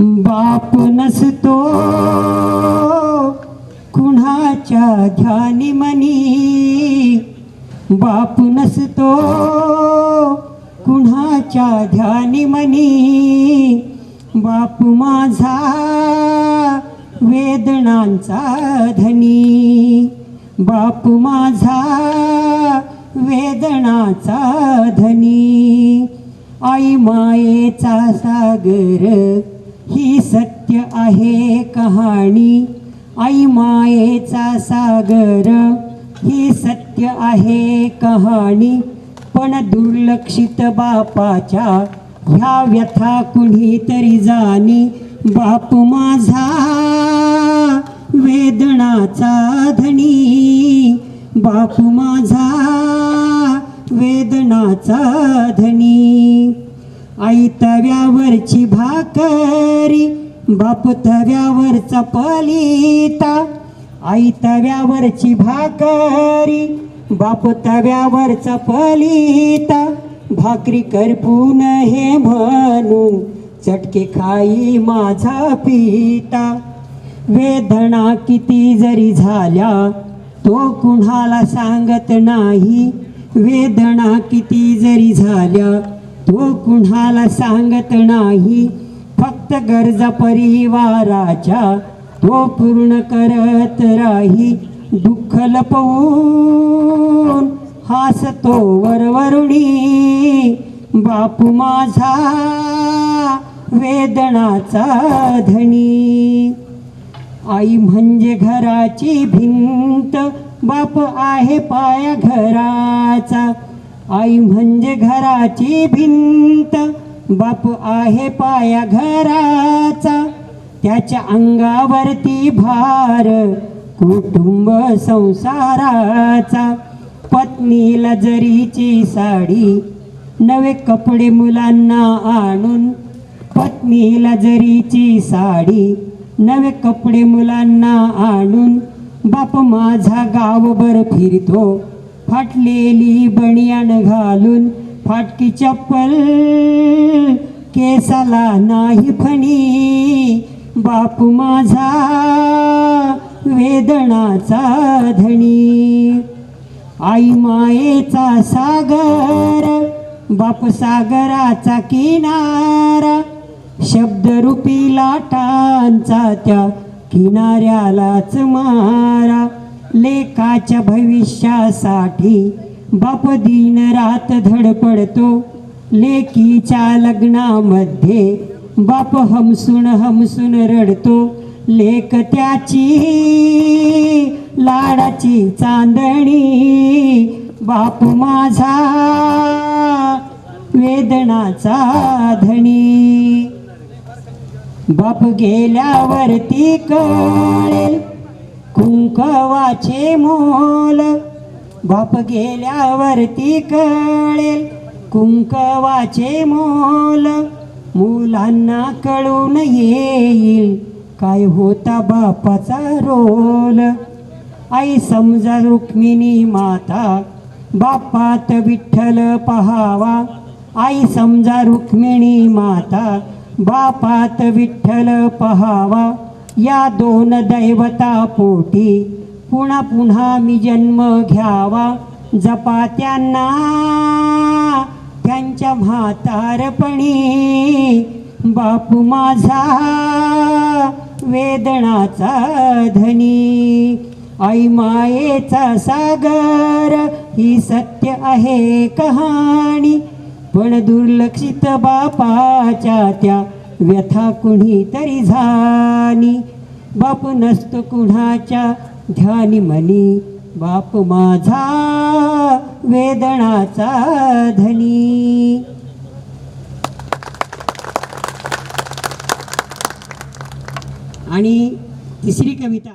बाप नसतो. कुणाच्या ध्यानी मनी. बाप नसतो. कुणाच्या ध्यानी मनी. बाप माझा वेदनांचा धनी. बाप माझा वेदनाचा धनी. आई मायेचा सागर ही सत्य आहे कहाणी. आई मायेचा सागर ही सत्य आहे कहाणी. पण दुर्लक्षित बापाच्या ह्या व्यथा कुणीतरी जाणी. बाप माझा वेदनाचा धनी. बाप माझा वेदनाचा धनी. आई तव्यावरची भाकरी बाप तव्यावरचा पलिता. आई तव्यावरची भाकरी बाप तव्यावरचा पलिता. भाकरी करपून हे म्हणून चटके खाई माझा पिता. वेदना किती जरी झाल्या तो कुणाला सांगत नाही. वेदना किती जरी झाल्या तो कुणाला सांगत नाही? फक्त गरजा परिवाराच्या तो पूर्ण करत राही दुःख लपवून हासतो वरवरुणी. बापू माझा वेदनाचा धनी. आई म्हणजे घराची भिंत बाप आहे पाया घराचा. आई म्हणजे घराची भिंत बाप आहे पाया घराचा त्याच्या अंगावरती भार कुटुंब संसाराचा. पत्नीला जरीची साडी नवे कपडे मुलांना आणून पत्नीला जरीची साडी नवे कपडे मुलांना आणून बाप माझा गावभर फिरतो. फाटलेली बणियान घालून फाटकी चप्पल केसाला नाही फणी. बापू माझा वेदनाचा धणी. आई मायेचा सागर बाप सागराचा किनारा. शब्दरूपी लाटांचा त्या किनाऱ्यालाच मारा. लेकाच्या भविष्यासाठी बाप दिन रात धडपडतो लेकीच्या लग्नामध्ये बाप हमसून हमसून रडतो. लेक त्याची लाडाची चांदणी बाप माझा वेदनाचा धणी. बाप गेल्यावरती कळेल कुंकवाचे मोल. बाप गेल्यावरती कळेल कुंकवाचे मोल. मुलांना कळून येईल काय होता बापाचा रोल. आई समजा रुक्मिणी माता बापात विठ्ठल पहावा. आई समजा रुक्मिणी माता बापात विठ्ठल पहावा. या दोन दैवता पोटी. पुन्हा पुन्हा मी जन्म घ्यावा. जपा त्यांना त्यांच्या म्हातारपणी. बापू माझा वेदनाचा धनी. आई मायेचा सागर ही सत्य आहे कहाणी. पण दुर्लक्षित बापाच्या त्या व्यथा कुणी तरी झानी बाप नसतो कुणाच्या ध्यानी मनी बाप माझा वेदनाचा धनी. आणि तिसरी कविता.